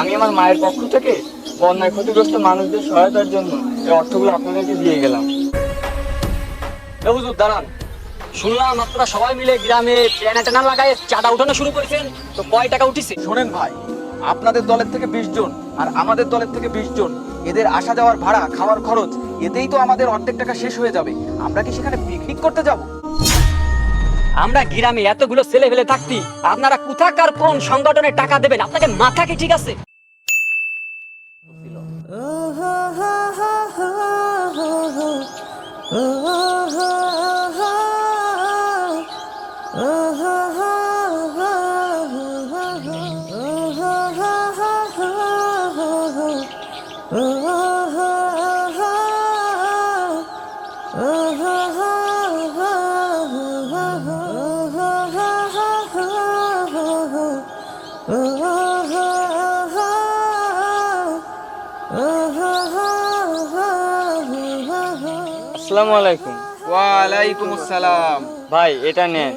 আমি আমার মায়ের পক্ষ থেকে বন্যায় ক্ষতিগ্রস্ত মানুষদের সহায়তার জন্য এই অর্থগুলো আপনাদেরকে দিয়ে গেলাম। হুজুর, দাঁড়ান। শুনলাম আপনারা সবাই মিলে গ্রামে প্যানা টানা লাগায় চাঁদা উঠানো শুরু করেছেন। তো কয় টাকা উঠিছে? শোনেন ভাই, আপনাদের দলের থেকে বিশ জন আর আমাদের দলের থেকে বিশ জন, এদের আসা যাওয়ার ভাড়া, খাওয়ার খরচ, এতেই তো আমাদের অর্ধেক টাকা শেষ হয়ে যাবে। আমরা কি সেখানে পিকনিক করতে যাব? আমরা গ্রামে এতগুলো ছেলে ফেলে থাকতি, আপনারা কোথাকার কোন সংগঠনে টাকা দেবেন? আপনাকে মাথা কি ঠিক আছে? আসসালামু আলাইকুম। ওয়ালাইকুম আসসালাম। ভাই এটা নেন।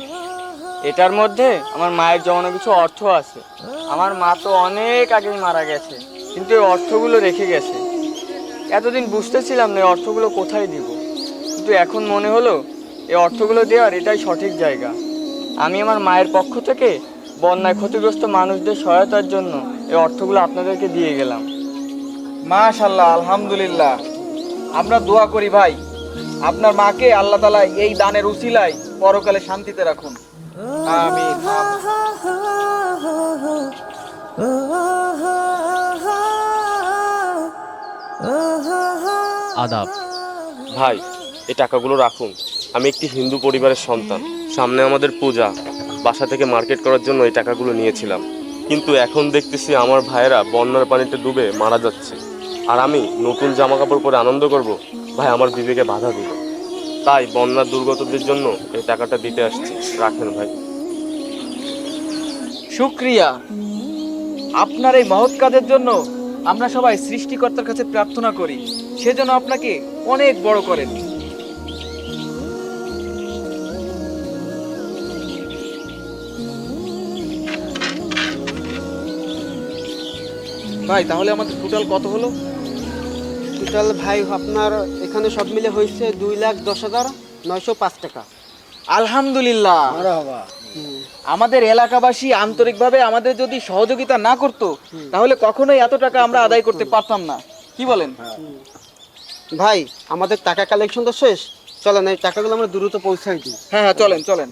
এটার মধ্যে আমার মায়ের জমানো কিছু অর্থ আছে। আমার মা তো অনেক আগেই মারা গেছে কিন্তু এই অর্থগুলো রেখে গেছে। এতদিন বুঝতেছিলাম না এই অর্থগুলো কোথায় দিব। কিন্তু এখন মনে হলো এই অর্থগুলো দেওয়ার এটাই সঠিক জায়গা। আমি আমার মায়ের পক্ষ থেকে বন্যায় ক্ষতিগ্রস্ত মানুষদের সহায়তার জন্য এই অর্থগুলো আপনাদেরকে দিয়ে গেলাম। মাশাল্লাহ আলহামদুলিল্লাহ। আমরা দোয়া করি ভাই। আপনার মাকে আল্লাহ তালা এই দানের উসিলায় পরকালে শান্তিতে রাখুন। আমিন। আদাব। ভাই এই টাকাগুলো রাখুন। আমি একটি হিন্দু পরিবারের সন্তান। সামনে আমাদের পূজা। বাসা থেকে মার্কেট করার জন্য এই টাকাগুলো নিয়েছিলাম। কিন্তু এখন দেখতেছি আমার ভাইয়েরা বন্যার পানিতে ডুবে মারা যাচ্ছে। আর আমি নতুন জামা কাপড় পরে আনন্দ করব। ভাই আমার বিবেকে বাধা দিল। তাই বন্যার দুর্গতদের জন্য এই টাকাটা দিতে আসছি। রাখেন ভাই। শুক্রিয়া। আপনার এই মহৎ কাজের জন্য আমরা সবাই সৃষ্টিকর্তার কাছে প্রার্থনা করি। সেজন্য আপনাকে অনেক বড় করেন। ভাই, তাহলে আমাদের টোটাল কত হলো? টোটাল ভাই আপনার এখানে সব মিলে হয়েছে দুই লাখ দশ হাজার নয়শো পাঁচ টাকা। আলহামদুলিল্লাহ। আমাদের এলাকাবাসী আন্তরিকভাবে আমাদের যদি সহযোগিতা না করত তাহলে কখনোই এত টাকা আমরা আদায় করতে পারতাম না। কি বলেন? ভাই আমাদের টাকা কালেকশন তো শেষ। চলেন এই টাকাগুলো আমরা দ্রুত পৌঁছাই দিই। হ্যাঁ হ্যাঁ চলেন চলেন।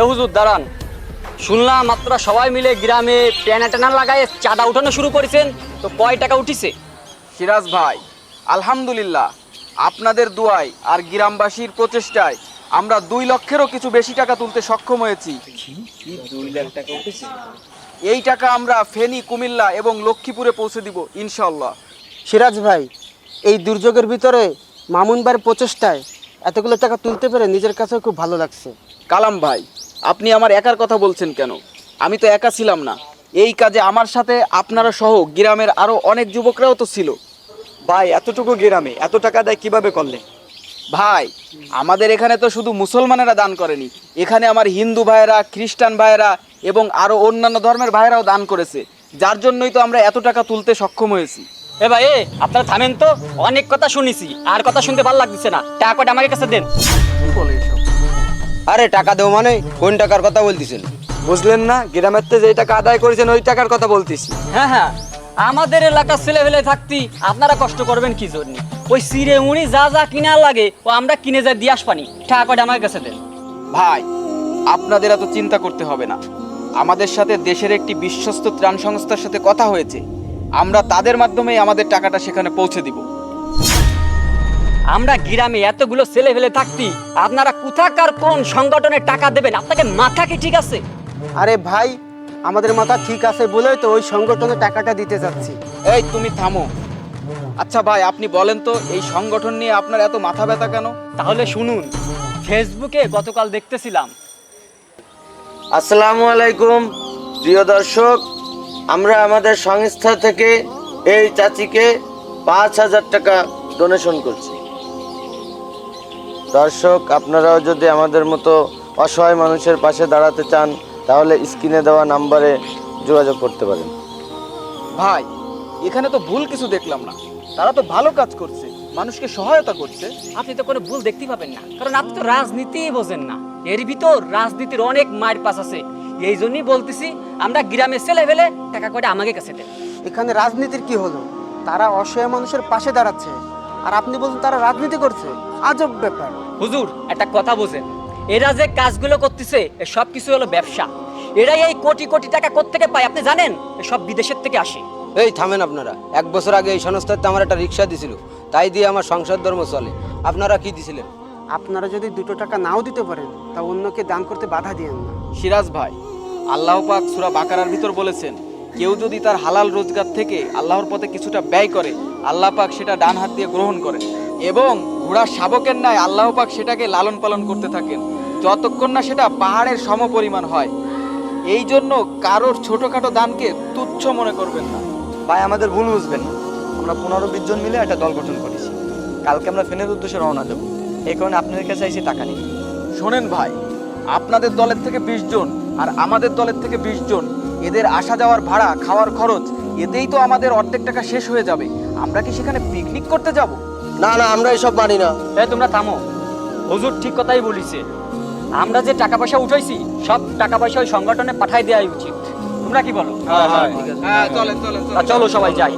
এ হুজুর দাঁড়ান। শুনলাম আপনারা সবাই মিলে গ্রামে প্যানা টানা লাগায় চাঁদা উঠানো শুরু করেছেন। তো কয় টাকা উঠিছে? সিরাজ ভাই আলহামদুলিল্লাহ। আপনাদের দোয়ায় আর গ্রামবাসীর প্রচেষ্টায় আমরা দুই লক্ষেরও কিছু বেশি টাকা তুলতে সক্ষম হয়েছি। এই টাকা আমরা ফেনী কুমিল্লা এবং লক্ষ্মীপুরে পৌঁছে দিব ইনশাল্লাহ সিরাজ ভাই এই দুর্যোগের ভিতরে মামুন ভাইয়ের প্রচেষ্টায় এতগুলো টাকা তুলতে পেরে নিজের কাছে খুব ভালো লাগছে। কালাম ভাই আপনি আমার একার কথা বলছেন কেন? আমি তো একা ছিলাম না। এই কাজে আমার সাথে আপনারা সহ গ্রামের আরও অনেক যুবকরাও তো ছিল। ভাই এতটুকু গ্রামে এত টাকা দেয় কীভাবে করলে ভাই আমাদের এখানে তো শুধু মুসলমানেরা দান করেনি। এখানে আমার হিন্দু ভাইয়েরা খ্রিস্টান ভাইয়েরা এবং আরও অন্যান্য ধর্মের ভাইয়েরাও দান করেছে। যার জন্যই তো আমরা এত টাকা তুলতে সক্ষম হয়েছি। এ ভাই এ আপনারা থামেন তো। অনেক কথা শুনেছি। আর কথা শুনতে ভালো লাগতেছে না। টাকাটা আমাকে কাছে দেন? কি বলে এসব? আরে টাকা দেও মানে? কোন টাকার কথা বলতেছেন? বুঝলেন না গ্রামের থেকে যে টাকা আদায় করেছেন ওই টাকার কথা বলতেছি। হ্যাঁ হ্যাঁ। আমাদের এলাকার ছেলে ফেলে থাকতি আপনারা কষ্ট করবেন কি জন্য? ওই সিরে উনি যা যা কিনা লাগে ও আমরা কিনে যাই দিয়ে আসবানি টাকাটা আমার কাছে দেন। ভাই আপনাদের এত চিন্তা করতে হবে না। আমাদের সাথে দেশের একটি বিশ্বস্ত ত্রাণ সংস্থার সাথে কথা হয়েছে। আমরা তাদের মাধ্যমেই আমাদের টাকাটা সেখানে পৌঁছে দিব। আমরা গ্রামে এতগুলো ছেলে ফেলে থাকতি আপনারা কোথাকার কোন সংগঠনে টাকা দেবেন? আপনাকে মাথা কি ঠিক আছে? আরে ভাই আমাদের মাথা ঠিক আছে বলেই তো ওই সংগঠনে টাকাটা দিতে যাচ্ছি। এই তুমি থামো। আচ্ছা ভাই আপনি বলেন তো এই সংগঠন নিয়ে আপনার এত মাথা ব্যথা কেন? তাহলে শুনুন ফেসবুকে গতকাল দেখতেছিলাম। আসসালামু আলাইকুম প্রিয় দর্শক। আমরা আমাদের সংস্থা থেকে এই চাচিকে পাঁচ হাজার টাকা ডোনেশন করছি। দর্শক আপনারাও যদি আমাদের মতো অসহায় মানুষের পাশে দাঁড়াতে চান তাহলে স্ক্রিনে দেওয়া নাম্বারে যোগাযোগ করতে পারেন। ভাই এখানে তো ভুল কিছু দেখলাম না। তারা তো ভালো কাজ করছে মানুষকে সহায়তা করছে। আপনি তো কোনো ভুল দেখতে পাবেন না কারণ আপনি তো রাজনীতিই বোঝেন না। এর ভিতর রাজনীতির অনেক মায়ের পাশ আছে। এই জন্যই বলতেছি আমরা গ্রামে ছেলে ফেলে টাকা করে আমাকে কাছে দেন। এখানে রাজনীতির কি হলো? তারা অসহায় মানুষের পাশে দাঁড়াচ্ছে। আর আপনি বলছেন তারা রাজনীতি করছে। আজব ব্যাপার। হুজুর একটা কথা বোঝেন। এরা যে কাজগুলো করতেছে সব কিছু হলো ব্যবসা। এরাই এই কোটি কোটি টাকা কোত্থেকে পায় আপনি জানেন? সব বিদেশের থেকে আসে। এই থামেন আপনারা। এক বছর আগে এই সংস্থাতে আমার একটা রিক্সা দিছিল। তাই দিয়ে আমার সংসার ধর্ম চলে। আপনারা কি দিছিলেন? আপনারা যদি দুটো টাকা নাও দিতে পারেন তা অন্যকে দান করতে বাধা দিয়েন না। সিরাজ ভাই আল্লাহ পাক সুরা বাকারার ভিতর বলেছেন কেউ যদি তার হালাল রোজগার থেকে আল্লাহর পথে কিছুটা ব্যয় করে আল্লাহ পাক সেটা ডান হাত দিয়ে গ্রহণ করে। এবং ঘোড়ার শাবকের ন্যায় আল্লাহ পাক সেটাকে লালন পালন করতে থাকেন। যতক্ষণ না সেটা পাহাড়ের সমপরিমাণ হয়। এই জন্য কারোর ছোটোখাটো দানকে তুচ্ছ মনে করবেন না। ভাই আমাদের ভুল বুঝবেন। না আমরা পনেরো বিশ জন মিলে একটা দল গঠন করেছি। কালকে আমরা ফেনের উদ্দেশ্যে রওনা দেবো। এই কারণে আপনাদের কাছে এসে টাকা নিই শোনেন ভাই আপনাদের দলের থেকে বিশ জন আর আমাদের দলের থেকে বিশ জন এদের আসা যাওয়ার ভাড়া খাওয়ার খরচ এতেই তো আমাদের অর্ধেক টাকা শেষ হয়ে যাবে। আমরা কি সেখানে পিকনিক করতে যাব? না না আমরা এসব মানি না। হ্যাঁ তোমরা থামো। হুজুর ঠিক কথাই বলিছে। আমরা যে টাকা পয়সা উঠাইছি সব টাকা পয়সা ওই সংগঠনে পাঠাই দেওয়াই উচিত। তোমরা কি বলো? হ্যাঁ চলেন চলেন। তা চলো সবাই যাই।